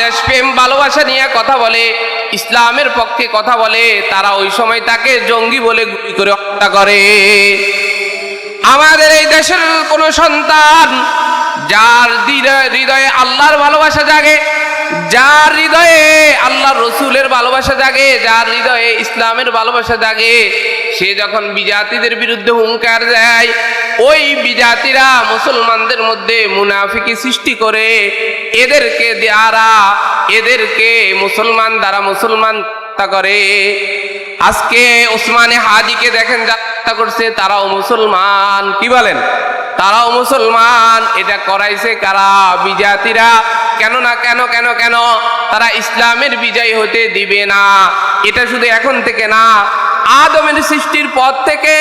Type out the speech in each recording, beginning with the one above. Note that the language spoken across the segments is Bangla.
দেশপ্রেম ভালোবাসা নিয়ে কথা বলে, ইসলামের পক্ষে কথা বলে, তারা ওই সময় তাকে জঙ্গি বলে গুলি করে হত্যা করে। আমাদের এই দেশের কোনো সন্তান, যার হৃদয়ে আল্লাহর ভালোবাসা জাগে যার হৃদয়ে আল্লাহ রসুলের ভালোবাসা জাগে, যার হৃদয়ে ইসলামের ভালোবাসা জাগে, সে যখন বিজাতিদের বিরুদ্ধে হুঙ্কার দেয়, ওই বিজাতিরা মুসলমানদের মধ্যে মুনাফিকি সৃষ্টি করে। এদেরকে দ্বারা এদেরকে মুসলমান দ্বারা মুসলমান করে। আজকে ওসমানে হাদিকে দেখেন যাত্রা করছে, তারাও মুসলমান। কি বলেন? তারাও মুসলমান। এটা করাইছে কারা? বিজাতিরা। কেন না কেন কেন কেন তারা ইসলামের বিজয় হতে দিবে না। এটা শুধু এখন থেকে না, আদমের সৃষ্টির পর থেকে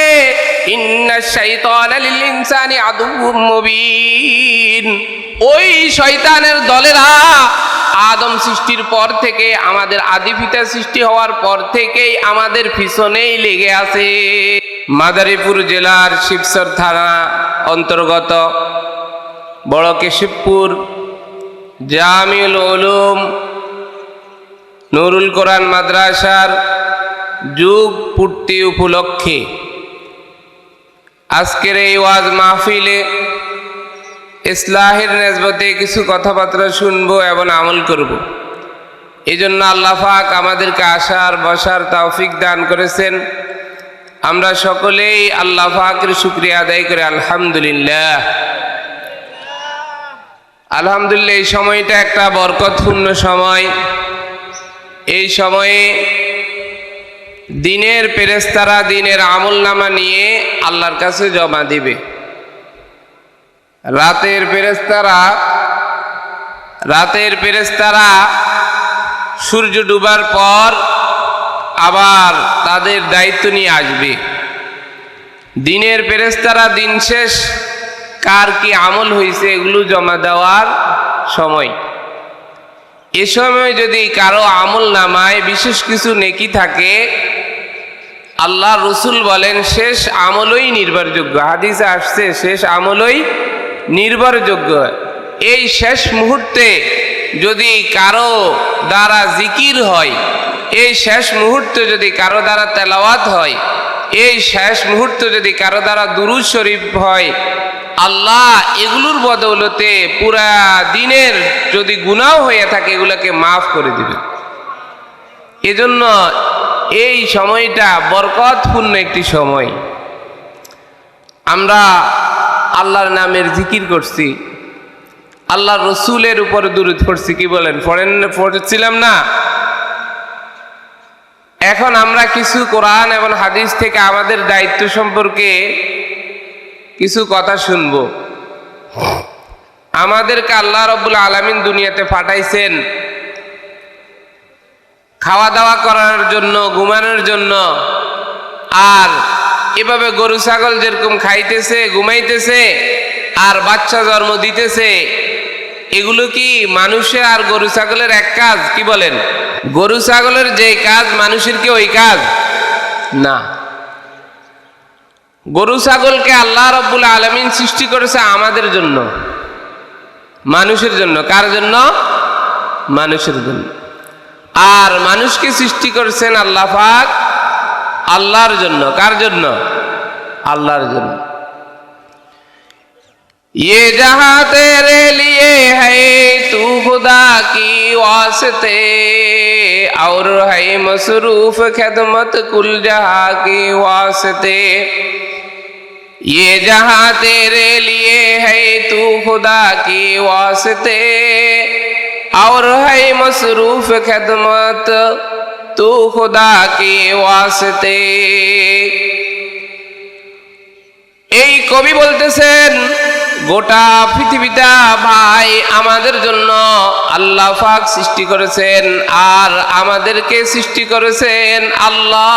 ওই শয়তানের দলেরা আদম সৃষ্টির পর থেকে, আমাদের আদি পিতা সৃষ্টি হওয়ার পর থেকেই আমাদের পিছনেই লেগে আছে। মাদারীপুর জেলার শিবসর থানা অন্তর্গত, বড় কেশবপুর জামিউল উলুম, নুরুল কোরআন মাদ্রাসার যুগ পূর্তি উপলক্ষে আজকের এই ওয়াজ মাহফিলে ইসলাহের নেসবতে কিছু কথাবার্তা শুনব এবং আমল করব। এই জন্য আল্লাহ পাক আমাদেরকে আসার, বসার তৌফিক দান করেছেন আমরা সকলেই আল্লাহ পাকের শুক্রিয়া আদায় করে, আলহামদুলিল্লাহ আলহামদুলিল্লাহ, এই সময়টা একটা বরকতপূর্ণ সময়। এই সময়ে দিনের পেরেস্তারা দিনের আমল নামা নিয়ে আল্লাহর কাছে জমা দিবে। রাতের পেরেস্তারা রাতের পেরেস্তারা সূর্য ডুবার পর আবার তাদের দায়িত্ব নিয়ে আসবে। দিনের পেরেস্তারা দিন শেষ কার কি আমল হয়েছে এগুলো জমা দেওয়ার সময়। এ সময় যদি কারও আমল নামায়, বিশেষ কিছু নেকি থাকে, আল্লাহ রসুল বলেন, শেষ আমলই নির্ভরযোগ্য। হাদিসে আসছে, শেষ আমলই নির্ভরযোগ্য। এই শেষ মুহূর্তে যদি কারও দ্বারা জিকির হয়, এই শেষ মুহূর্তে যদি কারও দ্বারা তেলাওয়াত হয়, এই শেষ মুহূর্তে যদি কারও দ্বারা দুরুজ শরীফ হয় আল্লাহ এগুলোর বদৌলতে পুরা দিনের যদি গুনাও হয়ে থাকে, এগুলোকে মাফ করে দিবে। এজন্য এই সময়টা বরকতপূর্ণ একটি সময়। আমরা আল্লাহর নামের জিকির করছি। আল্লাহ রসুলের উপর দূরত পড়ছি, কি বলেন? পড়েন, পড়ছিলাম না? এখন আমরা কিছু কোরআন এবং হাদিস থেকে আমাদের দায়িত্ব সম্পর্কে কিছু কথা শুনব। আমাদেরকে আল্লাহ রব্বুল আলমিন দুনিয়াতে পাঠাইছেন। খাওয়া দাওয়া করার জন্য, ঘুমানোর জন্য। আর এভাবে গরু, ছাগল যেরকম খাইতেছে, ঘুমাইতেছে, আর বাচ্চা জন্ম দিতেছে, এগুলো কি মানুষের আর গরু, ছাগলের এক কাজ? কি বলেন? গরু, ছাগলের যে কাজ, মানুষের কি ওই কাজ? না। গরু ছাগলকে আল্লাহ রব্বুল আলমিন সৃষ্টি করেছে আমাদের জন্য মানুষের জন্য কার জন্য মানুষের জন্য আর মানুষকে সৃষ্টি করেছেন আল্লাহ পাক আল্লাহর জন্য কার জন্য আল্লাহর জন্য ये जहां तेरे लिए है तू खुदा की वास्ते और है मसरूफ खदमत कुल जहां की वास्ते ये जहां तेरे लिए है तू खुदा की वास्ते और है मसरूफ खदमत तू खुदा के वास्ते এই কবি বলতেছেন গোটা পৃথিবীটা ভাই আমাদের জন্য আল্লাহ পাক সৃষ্টি করেছেন আর আমাদেরকে সৃষ্টি করেছেন আল্লাহ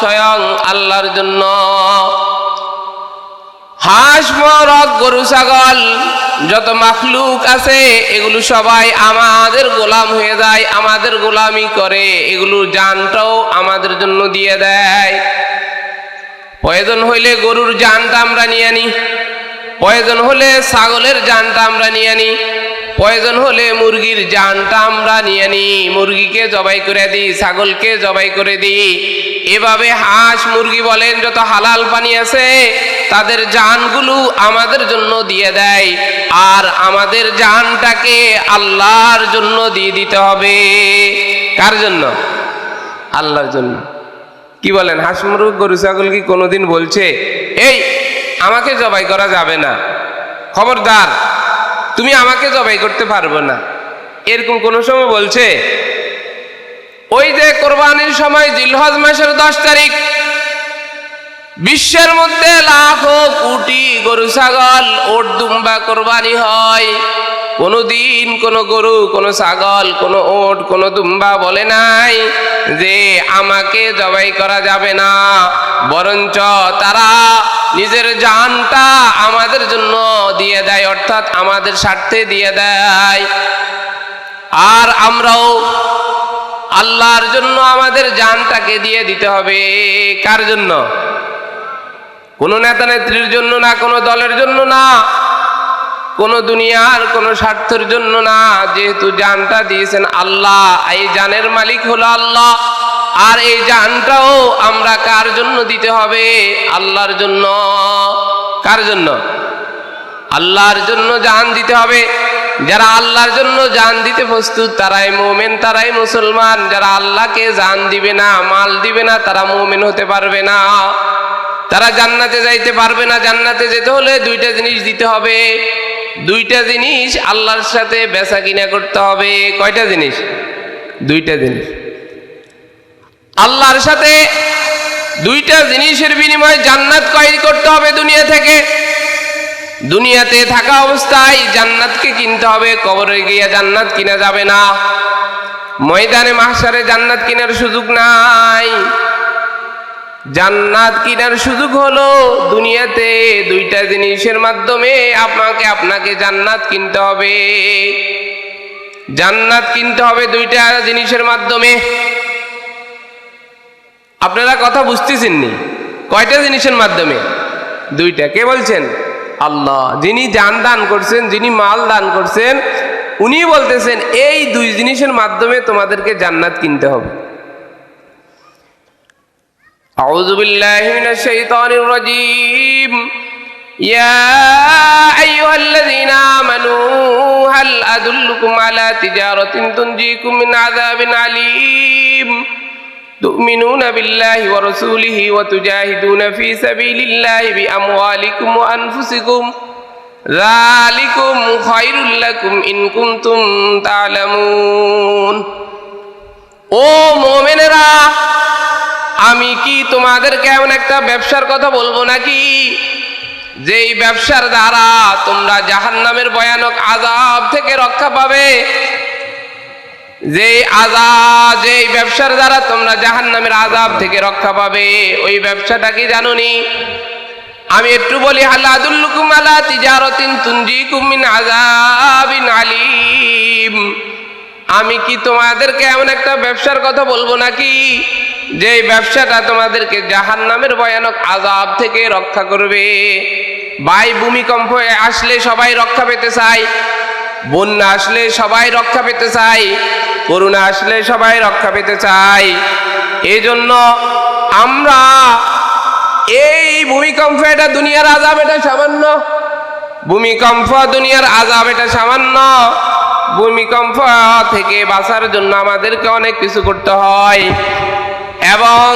স্বয়ং আল্লাহর জন্য হাঁস মরক গরু, ছাগল, যত মাখলুক আছে, এগুলো সবাই আমাদের গোলাম হয়ে যায়, আমাদের গোলামি করে এগুলোর জানটাও আমাদের জন্য দিয়ে দেয়। প্রয়োজন হইলে গরুর জানটা আমরা নিয়ে আনি প্রয়োজন হলে ছাগলের জানটা আমরা নিয়ে আনি প্রয়োজন হলে মুরগির জানটা আমরা নিয়ে নিই মুরগিকে জবাই করে দিই ছাগলকে জবাই করে দিই এভাবে হাঁস, মুরগি বলেন, যত হালাল পানি আছে তাদের জানগুলো আমাদের জন্য দিয়ে দেয়। আর আমাদের জানটাকে আল্লাহর জন্য দিয়ে দিতে হবে। কার জন্য? আল্লাহর জন্য। কি বলেন হাঁস মুরগ গরু, ছাগল কি কোনোদিন বলছে, এই, আমাকে জবাই করা যাবে না। খবরদার, তুমি আমাকে জবাই করতে পারবে না। এরকম কোনো সময় বলছে? ওই যে কোরবানির সময় জিলহজ মাসের দশ তারিখ বিশ্বের মধ্যে লাখো কোটি গরু, ছাগল, ওট দুম্বা কোরবানি হয়। কোনোদিন কোনো গরু, কোনো ছাগল, কোনো ওট, কোনো দুম্বা বলে নাই যে আমাকে জবাই করা যাবে না। বরঞ্চ তারা নিজের জানটা আমাদের জন্য দিয়ে দেয়, অর্থাৎ আমাদের স্বার্থে দিয়ে দেয়। আর আমরাও আল্লাহর জন্য আমাদের জানটাকে দিয়ে দিতে হবে। কার জন্য? কোনো নেতা নেত্রীর জন্য না, কোনো দলের জন্য না, কোনো দুনিয়ার কোনো স্বার্থের জন্য না। যেহেতু জানটা দিয়েছেন আল্লাহ, এই জানের মালিক হলো আল্লাহ। আর এই জানটাও আমরা কার জন্য দিতে হবে? আল্লাহর জন্য। কার জন্য? আল্লাহর জন্য জান দিতে হবে। যারা আল্লাহর জন্য জান দিতে প্রস্তুত, তারাই মোমেন, তারাই মুসলমান। যারা আল্লাহকে জান দিবে না, মাল দিবে না, তারা মোমেন হতে পারবে না। তারা জান্নাতে যাইতে পারবে না, জান্নাতে যেতে হলে দুইটা জিনিস দিতে হবে। দুইটা জিনিস আল্লাহর সাথে বেচা কিনা করতে হবে। কয়টা জিনিস? দুইটা জিনিস। আল্লাহর সাথে দুইটা জিনিসের বিনিময়ে জান্নাত কয়েদ করতে হবে দুনিয়া থেকে। দুনিয়াতে থাকা অবস্থায় জান্নাতকে কিনতে হবে, কবরে গিয়ে জান্নাত কিনা যাবে না। ময়দানে মাহসারে জান্নাত কেনার সুযোগ নাই। জান্নাত কিনার সুযোগ হলো দুনিয়াতে দুইটা জিনিসের মাধ্যমে আপনাকে আপনাকে জান্নাত কিনতে হবে। জান্নাত কিনতে হবে দুইটা জিনিসের মাধ্যমে। আপনারা কথা বুঝতেছেন নি কয়টা জিনিসের মাধ্যমে? দুইটা। কে বলছেন? আল্লাহ। যিনি জান দান করছেন, যিনি মাল দান করছেন, উনি বলতেছেন, এই দুই জিনিসের মাধ্যমে তোমাদেরকে জান্নাত কিনতে হবে। أعوذ بالله من الشيطان الرجيم يا أيها الذين آمنوا هل أدلكم على تجارة تنجيكم من عذاب عليم تؤمنون بالله ورسوله وتجاهدون في سبيل الله بأموالكم وأنفسكم ذلكم خير لكم إن كنتم تعلمون ও মোমেনেরা আমি কি তোমাদেরকে এমন একটা ব্যবসার কথা বলব নাকি? যেই ব্যবসার দ্বারা তোমরা জাহান্নামের ভয়ানক আজাব থেকে রক্ষা পাবে। যে আজাব যেই ব্যবসার দ্বারা তোমরা জাহান্নামের আজাব থেকে রক্ষা পাবে, ওই ব্যবসাটা কি জানোনি? আমি একটু বলি হাল্লাদুল্লুকুম আলা তিজারতিন তুনজিকুম মিন আযাবিন আলিম। আমি কি তোমাদেরকে এমন একটা ব্যবসার কথা বলব নাকি? যে ব্যবসাটা তোমাদেরকে জাহান্নামের ভয়ানক আজাব থেকে রক্ষা করবে। বাই ভূমিকম্প আসলে সবাই রক্ষা পেতে চায়। বন্যা আসলে সবাই রক্ষা পেতে চায়। করুণা আসলে সবাই রক্ষা পেতে চায়। এই জন্য আমরা এই ভূমিকম্প এটা দুনিয়ার আজাব এটা সামান্য। ভূমিকম্প দুনিয়ার আজাব এটা সামান্য। ভূমিকম্প থেকে বাঁচার জন্য আমাদেরকে অনেক কিছু করতে হয়। এবং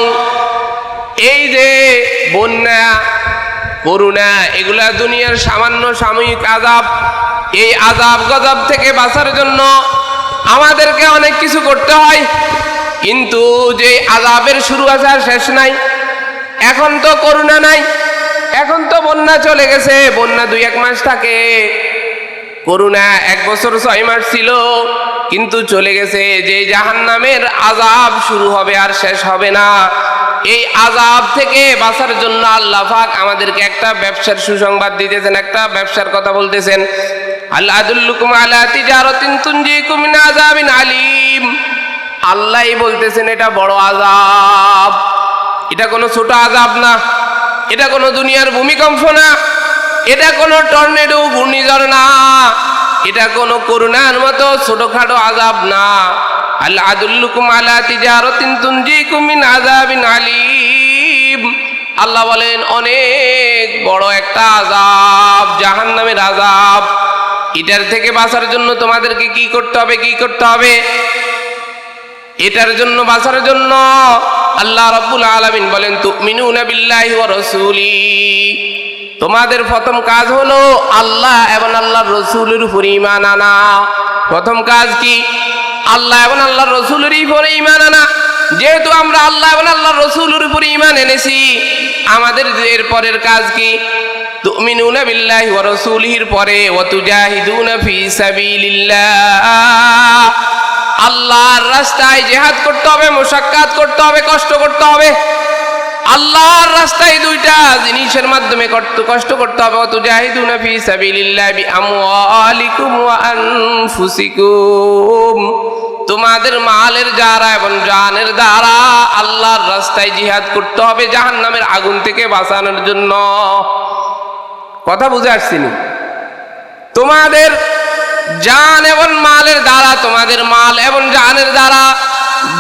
এই যে বন্যা, করুণা, এগুলা দুনিয়ার সামান্য সাময়িক আজাব এই আজাব গজাব থেকে বাঁচার জন্য আমাদেরকে অনেক কিছু করতে হয়। কিন্তু যে আজাবের শুরু আছে আর শেষ নাই, এখন তো করুণা নাই, এখন তো বন্যা চলে গেছে, বন্যা দুই এক মাস থাকে। করুণা এক বছর ছয় মাস ছিল, কিন্তু চলে গেছে যে জাহান নামের আজাব শুরু হবে আর শেষ হবে না। এই আজাব থেকে বাঁচার জন্য আল্লাহ পাক আমাদেরকে একটা ব্যবসার সুসংবাদ দিতেছেন, একটা ব্যবসার কথা বলতেছেন। আল্লাহ আলিম। আল্লাহই বলতেছেন, এটা বড় আজাব এটা কোনো ছোট আজাব না, এটা কোনো দুনিয়ার ভূমিকম্প না। এটা কোনো টর্নেডো, ঘূর্ণিঝড় না। এটা কোনো করুণার মতো ছোটখাটো আজাব না। আল্লাহ আদুল্লুকুম আলা তিজারতিন তুনজিকুম মিন আযাবিন আলিম। আল্লাহ বলেন, অনেক বড় একটা আজাব, জাহান্নামের আজাব। এটার থেকে বাঁচার জন্য তোমাদেরকে কি করতে হবে, কি করতে হবে? এটার জন্য বাঁচার জন্য আল্লাহ রাব্বুল আলামিন বলেন, তুমিনুনা বিল্লাহি ওয়া রাসূলি। তোমাদের প্রথম কাজ হলো আল্লাহ এবং আল্লাহর রসুলের উপর ইমান আনা। প্রথম কাজ কি? আল্লাহ এবং আল্লাহর রসুলের উপরে ইমান আনা। যেহেতু আমরা আল্লাহ এবং আল্লাহর রসুলের উপর ঈমান এনেছি, আমাদের এর পরের কাজ কি? তুমিনুনা বিল্লাহি ওয়া রাসূলিহির পরে ওয়া তুজাহিদুনা ফি সাবিলিল্লাহ। আল্লাহর রাস্তায় জেহাদ করতে হবে, মোশাক্কাত করতে হবে, কষ্ট করতে হবে। আল্লাহর রাস্তায় দুইটা জিনিসের মাধ্যমে করতে, কষ্ট করতে হবে। অত জাহিদুনা ফি সাবিলিল্লাহ বি আমওয়ালিকুম ওয়া আনফুসিকুম। তোমাদের মালের যারা এবং জানের দ্বারা আল্লাহর রাস্তায় জিহাদ করতে হবে জাহান্নামের আগুন থেকে বাঁচানোর জন্য। কথা বুঝে আসছিনি? তোমাদের জান এবং মালের দ্বারা, তোমাদের মাল এবং জানের দ্বারা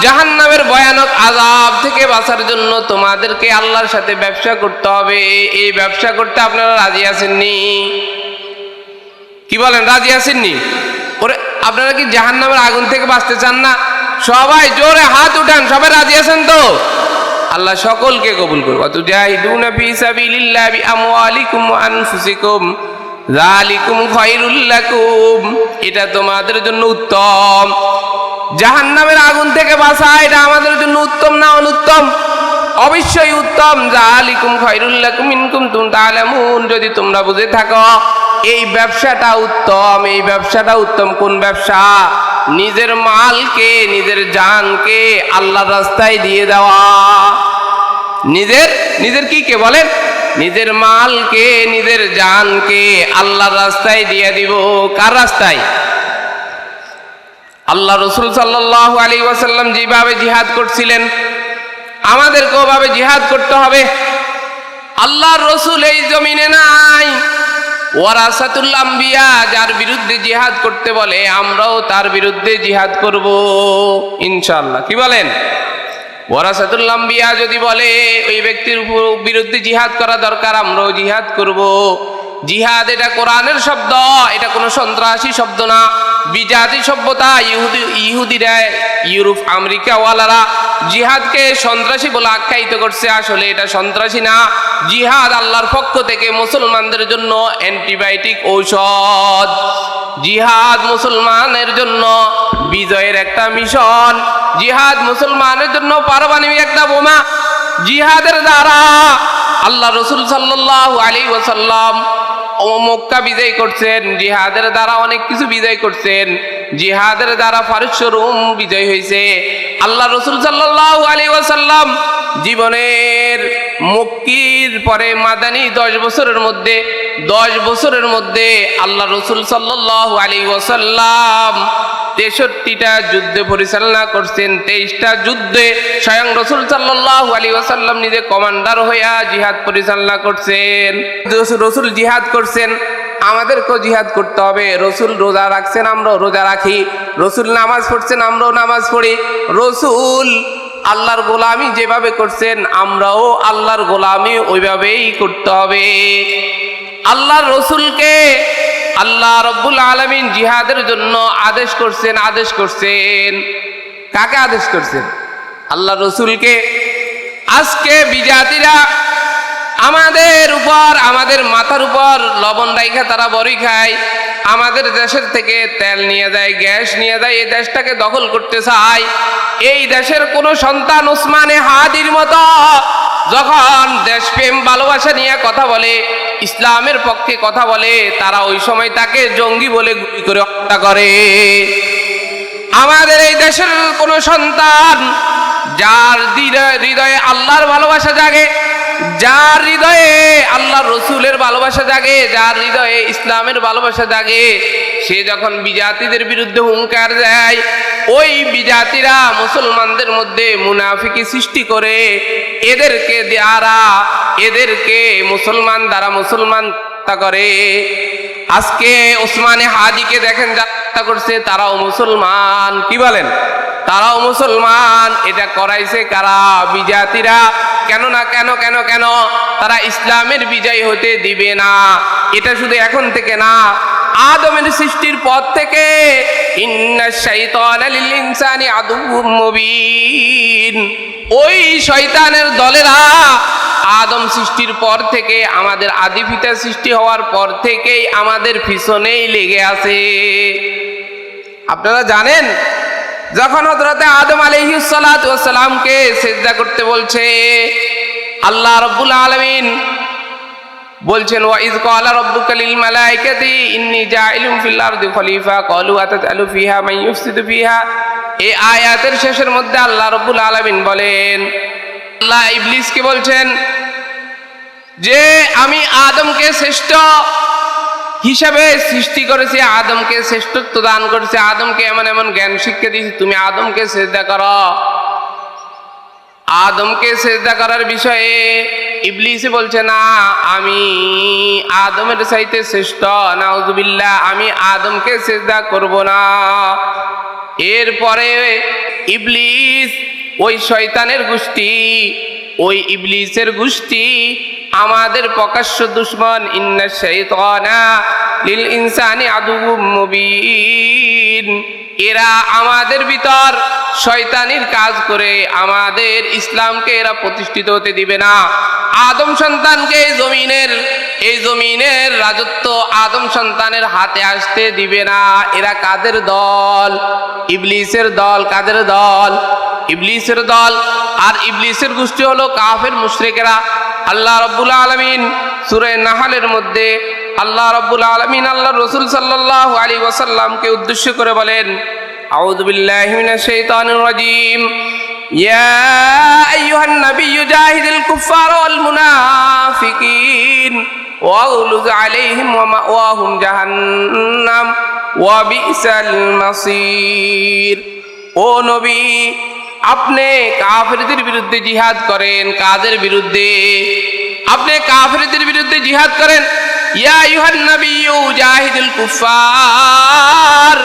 জাহান্নামের ভয়ানক আজাব থেকে বাঁচার জন্য তোমাদেরকে আল্লাহর সাথে ব্যবসা করতে হবে। এই ব্যবসা করতে আপনারা রাজি আছেননি? কি বলেন, রাজি আছেননি? ওরে, আপনারা কি জাহান্নামের আগুন থেকে বাঁচতে চান না? সবাই জোরে হাত উঠান, সবাই রাজি আছেন তো? আল্লাহ সকলকে কবুল করুন অত জাহিদুনা ফি সাবিলিল্লাহ বিআমওয়ালিকুম ওয়া আনফুসিকুম। যালিকুম খায়রুল লাকুম। এটা তোমাদের জন্য উত্তম। জাহান্নামের আগুন থেকে বাঁচা এটা আমাদের জন্য উত্তম না অনুত্তম? অবশ্যই উত্তম। জালিকুম খায়রুল লাকুম ইন কুনতুম তাআলামুন। যদি তোমরা বুঝে থাকো, এই ব্যবসাটা উত্তম। এই ব্যবসাটা উত্তম কোন ব্যবসা? নিজের মালকে, নিজের জানকে আল্লাহর রাস্তায় দিয়ে দেওয়া। নিজের নিজের কি কে বলেন? নিজের মালকে, নিজের জানকে আল্লাহর রাস্তায় দিয়ে দিব। কার রাস্তায়? আল্লাহ রসুল সাল্লাহ আলী ওয়াসাল্লাম যেভাবে জিহাদ করছিলেন আমাদেরকেও ভাবে জিহাদ করতে হবে। আল্লাহর রসুল এই জমিনে নাই। ওয়ারাসাতুল আম্বিয়া, যার বিরুদ্ধে জিহাদ করতে বলে, আমরাও তার বিরুদ্ধে জিহাদ করব। ইনশাল্লাহ কি বলেন? ওয়ারাসাতুল আম্বিয়া যদি বলে, ওই ব্যক্তির বিরুদ্ধে জিহাদ করা দরকার, আমরাও জিহাদ করব। জিহাদ এটা কোরআনের শব্দ, এটা কোনো সন্ত্রাসী শব্দ না। বিজাতি সভ্যতা, ইহুদি, ইহুদিরা, ইউরোপ, আমেরিকাওয়ালারা জিহাদকে সন্ত্রাসী বলে আখ্যায়িত করছে। আসলে এটা সন্ত্রাসী না। জিহাদ আল্লাহর পক্ষ থেকে মুসলমানদের জন্য অ্যান্টিবায়োটিক ঔষধ। জিহাদ মুসলমানের জন্য বিজয়ের একটা মিশন। জিহাদ মুসলমানের জন্য পারমাণবিক একটা বোমা। জিহাদের দ্বারা আল্লাহ রসুল সাল্লাহ আলী ওসাল্লাম মক্কা বিজয় করছেন, জিহাদের দ্বারা অনেক কিছু বিজয় করছেন, জিহাদের দ্বারা ফারস্য রুম বিজয় হয়েছে। আল্লাহ রসুল সাল্লাহ আলী ওয়াসাল্লাম জীবনের মুক্তির পরে মাদানি দশ বছরের মধ্যে দশ বছরের মধ্যে আল্লাহ রসুল সাল্লাহ আলী ওয়াসাল্লাম তেষট্টিটা যুদ্ধে পরিচালনা করছেন, তেইশটা যুদ্ধে স্বয়ং রসুল সাল্লাহ আলী ওসাল্লাম নিজে কমান্ডার হইয়া জিহাদ পরিচালনা করছেন। রসুল জিহাদ করছেন, আমাদেরকেও জিহাদ করতে হবে। রসুল রোজা রাখছেন, আমরাও রোজা রাখি। রসুল নামাজ পড়ছেন, আমরাও নামাজ পড়ি। রসুল আল্লাহর গোলামি যেভাবে করছেন, আমরাও আল্লাহর গোলামি ওইভাবেই করতে হবে। আল্লাহর রসুলকে আল্লাহ রব্বুল আলমিন জিহাদের জন্য আদেশ করছেন আদেশ করছেন। কাকে আদেশ করছেন? আল্লাহ রসুলকে। আজকে বিজাতিরা আমাদের উপর, আমাদের মাথার উপর লবণ রাইখা, তারা বড়ি খায়। আমাদের দেশের থেকে তেল নিয়ে যায়, গ্যাস নিয়ে যায়, এই দেশটাকে দখল করতে চায়। এই দেশের কোনো সন্তান ওসমানে হাদির মতো যখন দেশপ্রেম ভালোবাসা নিয়ে কথা বলে, ইসলামের পক্ষে কথা বলে, তারা ওই সময় তাকে জঙ্গি বলে গুলি করে হত্যা করে। আমাদের এই দেশের কোনো সন্তান, যার হৃদয়ে আল্লাহর ভালোবাসা জাগে যার হৃদয়ে আল্লাহ রসুলের ভালোবাসা জাগে, যার হৃদয়ে ইসলামের ভালোবাসা জাগে, সে যখন বিজাতিদের বিরুদ্ধে হুঙ্কার দেয়, ওই বিজাতিরা মুসলমানদের মধ্যে মুনাফিকি সৃষ্টি করে। এদেরকে দ্বারা এদেরকে মুসলমান দ্বারা মুসলমান করে। আজকে ওসমানে হাদিকে দেখেন যাত্রা করছে, তারাও মুসলমান। কি বলেন? তারাও মুসলমান। এটা করাইছে কারা? বিজাতিরা। কেন না কেন কেন কেন? তারা ইসলামের বিজয় হতে দিবে না। এটা শুধু এখন থেকে না, আদমের সৃষ্টির পর থেকে ওই শয়তানের দলেরা আদম সৃষ্টির পর থেকে, আমাদের আদি পিতা সৃষ্টি হওয়ার পর থেকেই আমাদের পিছনেই লেগে আছে। আপনারা জানেন, যখন হজরতে আদম আলহিসালামকে সেজদা করতে বলছে, আল্লাহ রব্বুল আলমিন বলছেন, ওয়াইজ ক্বালা রাব্বুকা লিল মালাইকাতি ইন্নী জাইলুম ফিল আরদি খলিফা, ক্বালু আতাজআলু ফিহা, মান ইউফসিদু ফিহা। এই আয়াতের শেষের মধ্যে আল্লাহ রাব্বুল আলামিন বলেন, আল্লাহ ইবলিসকে বলছেন যে আমি আদমকে শ্রেষ্ঠ হিসাবে সৃষ্টি করেছি, আদমকে শ্রেষ্ঠত্ব দান করেছি, আদমকে এমন এমন জ্ঞান শিক্ষা দিয়েছি, তুমি আদমকে সেজদা কর। আদমকে সেজদা করার বিষয়ে ইবলিসে বলছে, না, আমি আদমের চাইতে শ্রেষ্ঠ, নাউজুবিল্লাহ, আমি আদমকে সেজদা করব না। এরপরে ইবলিস, ওই শয়তানের গোষ্ঠী, ওই ইবলিসের গোষ্ঠী আমাদের প্রকাশ্য দুশ্মন, ইন্না শাইতানা ইনসানি মুবিন। এরা আমাদের ভিতর শয়তানির কাজ করে, আমাদের ইসলামকে এরা প্রতিষ্ঠিত হতে দিবে না। আদম সন্তানকে এই জমিনের এই জমিনের রাজত্ব আদম সন্তানের হাতে আসতে দিবে না। এরা কাদের দল? ইবলিসের দল, কাদের দল? ইবলিসের দল। আর ইবলিসের গোষ্ঠী হলো কাফের মুশরিকেরা। আল্লাহ রব্বুল আলমিন সুরে নাহালের মধ্যে আল্লাহ রব্বুল আলমিন আল্লাহ রসুল সাল্লাহ আলী ওয়াসাল্লামকে উদ্দেশ্য করে বলেন শাইতানির রাজিম। জাহিদিল কুফার ওয়াল মুনাফিকিন। ওয়াগলুজ আলাইহিম ওয়া মাওয়াহুম জাহান্নাম। ওয়া বিসাল মাসির। ও নবী আপনি কাফেরদের বিরুদ্ধে জিহাদ করেন কাদের বিরুদ্ধে। আপনি কাফেরদের বিরুদ্ধে জিহাদ করেন। ইয়া ইউহান নবিয়্যু জাহিদুল কুফার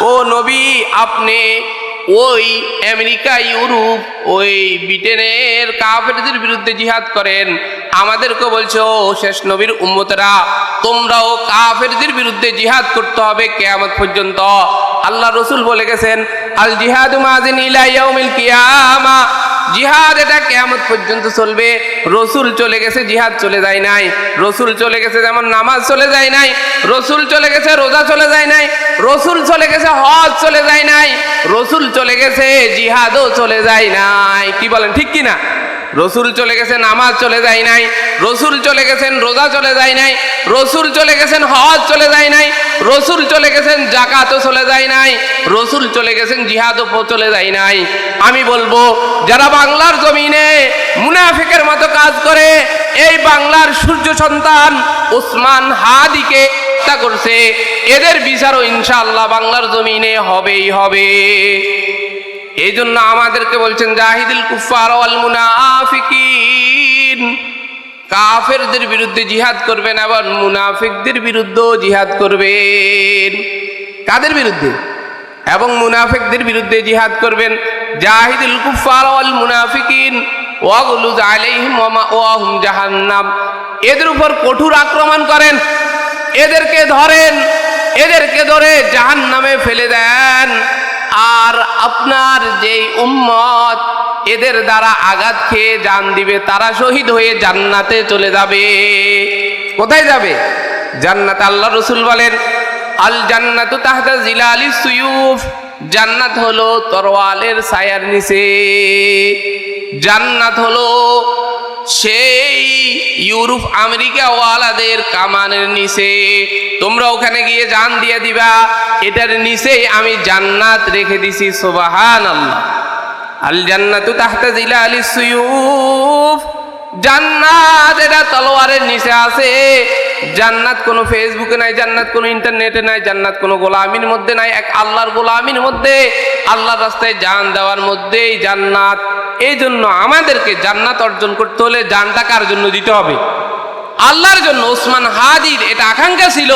ও নবী, আপনি ওই আমেরিকা, ইউরোপ, ওই ব্রিটেনের কাফেরদের বিরুদ্ধে জিহাদ করেন। আমাদেরকে বলছো, শেষ নবীর উম্মতরা, তোমরাও কাফেরদের বিরুদ্ধে জিহাদ করতে হবে কেয়ামত পর্যন্ত। আল্লাহ রসুল বলে গেছেন আল জিহাদু মাজিন ইলা ইয়াউমিল কিয়ামা। জিহাদ এটা কেয়ামত পর্যন্ত চলবে। রসুল চলে গেছে, জিহাদ চলে যায় নাই। রসুল চলে গেছে, যেমন নামাজ চলে যায় নাই। রসুল চলে গেছে, রোজা চলে যায় নাই। রসুল চলে গেছে, হজ চলে যায় নাই। রসুল চলে গেছে, জিহাদও চলে যায় নাই। কি বলেন, ঠিক কি না রসুল চলে গেছেন, নামাজ চলে যায় নাই। রসুল চলে গেছেন, রোজা চলে যায় নাই। রসুল চলে গেছেন, হজ চলে যায় নাই। রসুল চলে গেছেন, জাকাতও চলে যায় নাই। রসুল চলে গেছেন, জিহাদও চলে যায় নাই। আমি বলব, যারা বাংলার জমিনে মুনাফিকের মতো কাজ করে, এই বাংলার সূর্য সন্তান ওসমান হাদিকে হত্যা করছে। এদের বিচারও ইনশাআল্লাহ বাংলার জমিনে হবেই হবে। এই জন্য আমাদেরকে বলছেন, জাহিদুল কুফার মুনাফিকিন। কাফেরদের বিরুদ্ধে জিহাদ করবেন আবার মুনাফিকদের বিরুদ্ধেও জিহাদ করবেন। কাদের বিরুদ্ধে? এবং মুনাফিকদের বিরুদ্ধে জিহাদ করবেন জাহিদুল কুফার মুনাফিকিন। জাহান্নাম। এদের উপর কঠোর আক্রমণ করেন, এদেরকে ধরেন, এদেরকে ধরে জাহান্নামে ফেলে দেন। আর আপনার যেই উম্মত, এদের দ্বারা আঘাত খেয়ে জান দিবে, তারা শহীদ হয়ে জান্নাতে চলে যাবে। কোথায় যাবে? জান্নাত আল্লাহ রসুল বলেন, আল জান্নাতু তাহতা আলী সুয়ুফ। জান্নাত হলো তরওয়ালের ছায়ার নিচে। জান্নাত হলো সেই ইউরোপ, আমেরিকা ওয়ালাদের কামানের নিচে। তোমরা ওখানে গিয়ে জান দিয়ে দিবা, এটার নিচেই আমি জান্নাত রেখে দিছি সোবাহান আল্লাহ আল জান্নাতু তাহতা জিলা আলি সুয়ুফ। জান্নাত, এটা তলোয়ারের নিচে আছে। জান্নাত কোনো ফেসবুকে নাই, জান্নাত কোনো ইন্টারনেটে নাই, জান্নাত কোনো গোলামির মধ্যে নাই, এক আল্লাহর গোলামির মধ্যে, আল্লাহর রাস্তায় জান দেওয়ার মধ্যেই জান্নাত এই জন্য আমাদেরকে জান্নাত অর্জন করতে হলে জানটা কার জন্য দিতে হবে? আল্লাহর জন্য। ওসমান হাদির এটা আকাঙ্ক্ষা ছিল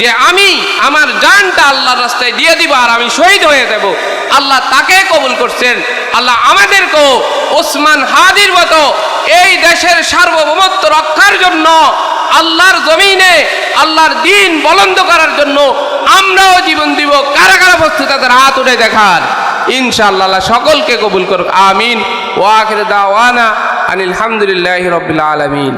যে আমি আমার জানটা আল্লাহর রাস্তায় দিয়ে দিব আর আমি শহীদ হয়ে দেব আল্লাহ তাকে কবুল করছেন। আল্লাহ আমাদেরকেও ওসমান হাদির মতো এই দেশের সার্বভৌমত্ব রক্ষার জন্য, আল্লাহর জমিনে, আল্লাহর দিন বলন্দ করার জন্য আমরাও জীবন দিব। কারা কারা প্রস্তুত তাদের হাত উঠে দেখার ইনশাআল্লাহ সকলকে কবুল করুক আমিন। ওয়াখির দাওয়ানা আনিল হামদুলিল্লাহি রাব্বিল আলামিন।